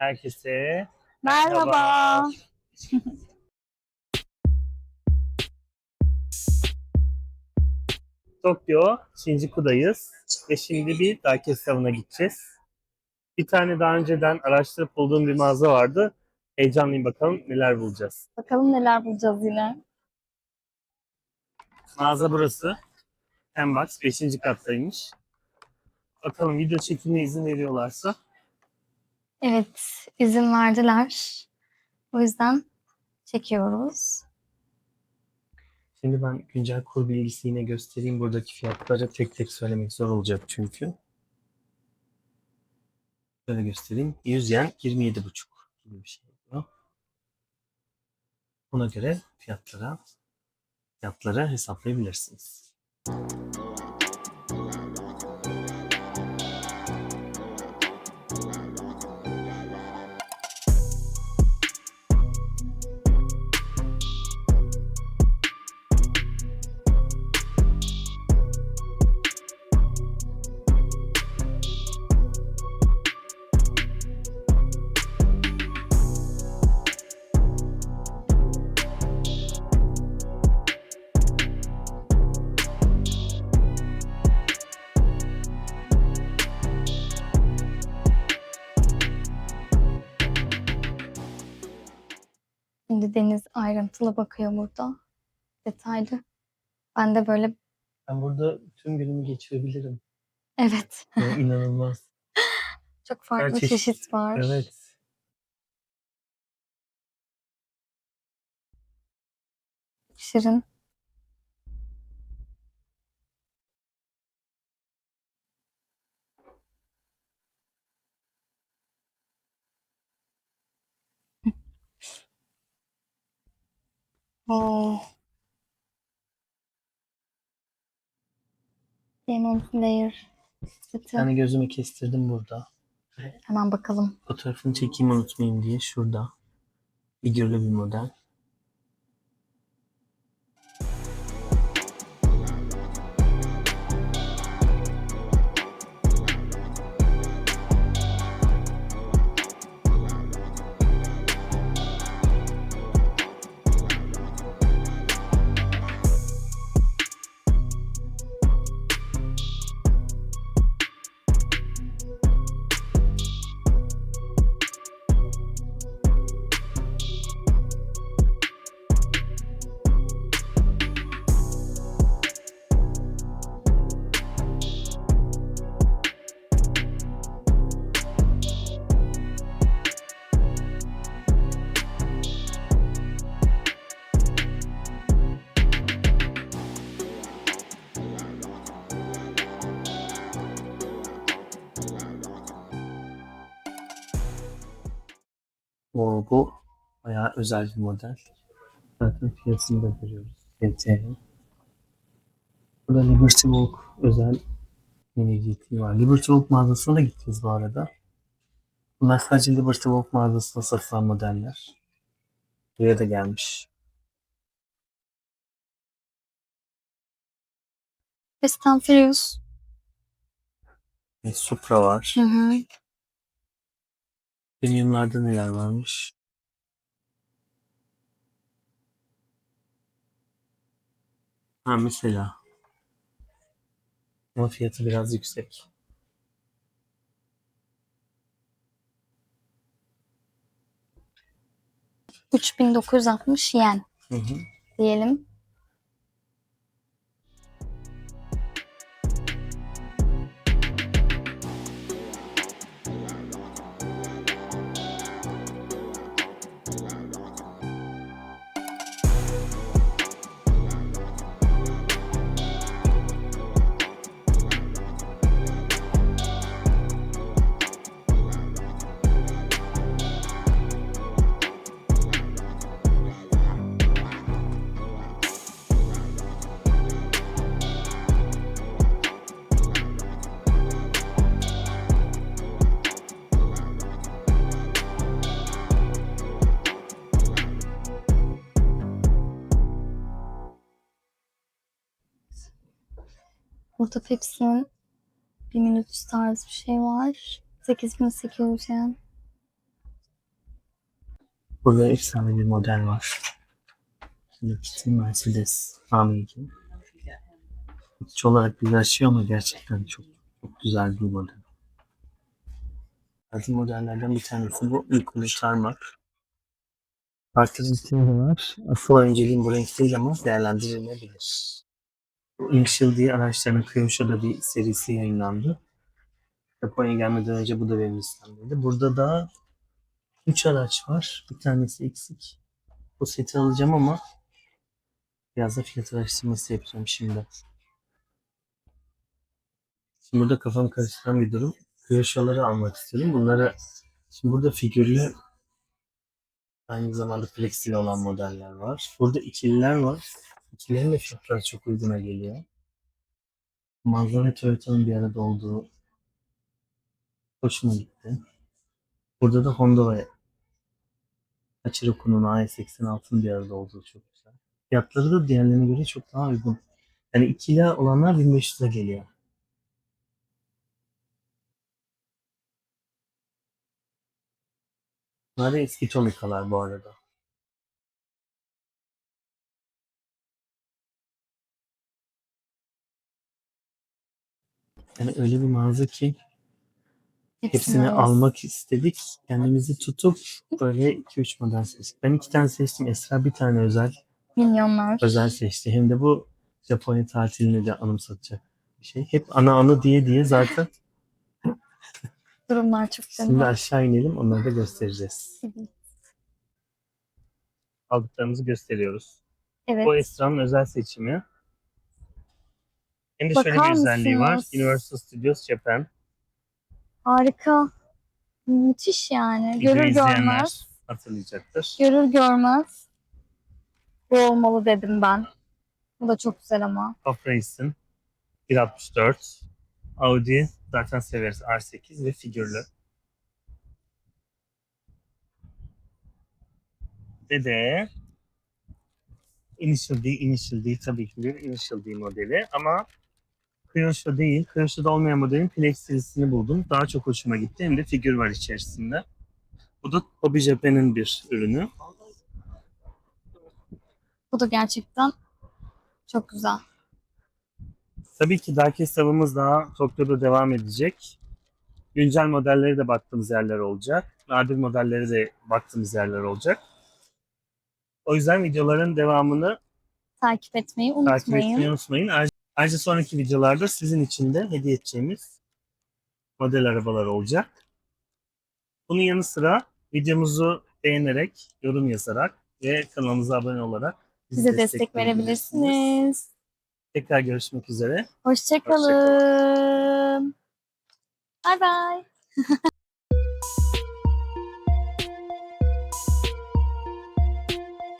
Herkese Merhaba. Tokyo Shinjuku'dayız ve şimdi bir Daiketsu Savun'a gideceğiz. Bir tane daha önceden araştırıp bulduğum bir mağaza vardı. Heyecanlıyım bakalım neler bulacağız. Bakalım neler bulacağız yine. Mağaza burası. Embox 5. kattaymış. Bakalım video çekimine izin veriyorlarsa. Evet, izin verdiler. O yüzden çekiyoruz. Şimdi ben güncel kur bilgisi yine göstereyim. Buradaki fiyatları tek tek söylemek zor olacak çünkü. Böyle göstereyim. 100 yen 27,5 gibi bir şey oluyor. Buna göre fiyatlara fiyatları hesaplayabilirsiniz. Şimdi Deniz ayrıntılı bakıyor burada. Detaylı. Ben de böyle Ben burada tüm günümü geçirebilirim. evet Yani inanılmaz. çok farklı Her çeşit. çeşit var. Evet. Şirin. Oo. Demon Slayer. Bir tane gözümü kestirdim burada. Hemen bakalım. Fotoğrafını çekeyim unutmayayım diye şurada. Figürlü bir model. Oo, bu bayağı özel bir model. Zaten fiyatını da görüyoruz. YTL. Burada Liberty Walk özel mini GT var. Liberty Walk mağazasına da gideceğiz bu arada. Bunlar sadece Liberty Walk mağazasında satılan modeller. Buraya da gelmiş. Fast and Furious. E, Supra var. Hı hı. Premium'larda neler varmış? Ha mesela. Ama fiyatı biraz yüksek. Üç bin dokuz yüz altmış yen Hı hı. diyelim. Burada Burada efsane bir model var. Kitty Mercedes AMG. İç olarak bir açıyor ama gerçekten çok çok güzel bir model. Bazı modellerden bir tanesi bu. Yukarı çarmak. Farklı renkleri var. Asıl önceliğim bu renk değil ama değerlendirilebilir. Initial diye araçlarının Kıyımşa'da bir serisi yayınlandı. Japonya'ya gelmeden önce bu da benim listemdeydi. Burada da 3 araç var. Bir tanesi eksik. Bu seti alacağım ama biraz da fiyat araştırması yapacağım şimdi. Şimdi burada kafamı karıştıran bir durum. Kıyaşaları almak istedim. Bunları şimdi burada figürlü aynı zamanda flexili olan modeller var. Burada ikililer var. İkilerin de fiyatları çok uyguna geliyor. Ve Toyota'nın bir arada olduğu hoşuma gitti. Burada da Honda ve Hachiroku'nun AS86'ın bir arada olduğu çok güzel. Fiyatları da diğerlerine göre çok daha uygun. Yani ikili olanlar 1500'e geliyor. Bunlar da eski Tomica'lar bu arada. Yani öyle bir mağaza ki hepsini alırız. almak istedik. Kendimizi tutup böyle 2-3 model seçtik. Ben iki tane seçtim. Esra bir tane özel Minyonlar. özel seçti. Hem de bu Japonya tatilini de anımsatacak bir şey. Hep ana anı diye diye zaten. Durumlar çok Şimdi canım. aşağı inelim. Onları da göstereceğiz. Aldıklarımızı gösteriyoruz. Evet. Bu Esra'nın özel seçimi. Hem de şöyle Bakar bir özelliği var. mısınız? Universal Studios Japan. Harika. Müthiş yani. Videoyu Görür izleyenler görmez. hatırlayacaktır. Görür görmez. Bu olmalı dedim ben. Bu da çok güzel ama. Top Race'in 1.64. Audi zaten severiz R8 ve figürlü. Ve de Initial D, Initial D tabii ki bir Initial D modeli ama Kyosho değil, Kyosho'da olmayan modelin Plex serisini buldum. Daha çok hoşuma gitti. Hem de figür var içerisinde. Bu da Hobby Japan'ın bir ürünü. Bu da gerçekten çok güzel. Tabii ki Dark hesabımız daha Tokyo'da devam edecek. Güncel modelleri de baktığımız yerler olacak. Nadir modelleri de baktığımız yerler olacak. O yüzden videoların devamını Takip etmeyi takip unutmayın. etmeyi unutmayın. Ayrıca, sonraki videolarda sizin için de hediye edeceğimiz model arabalar olacak. Bunun yanı sıra videomuzu beğenerek, yorum yazarak ve kanalımıza abone olarak Bize destek verebilirsiniz. Tekrar görüşmek üzere. Hoşçakalın. Bay bay.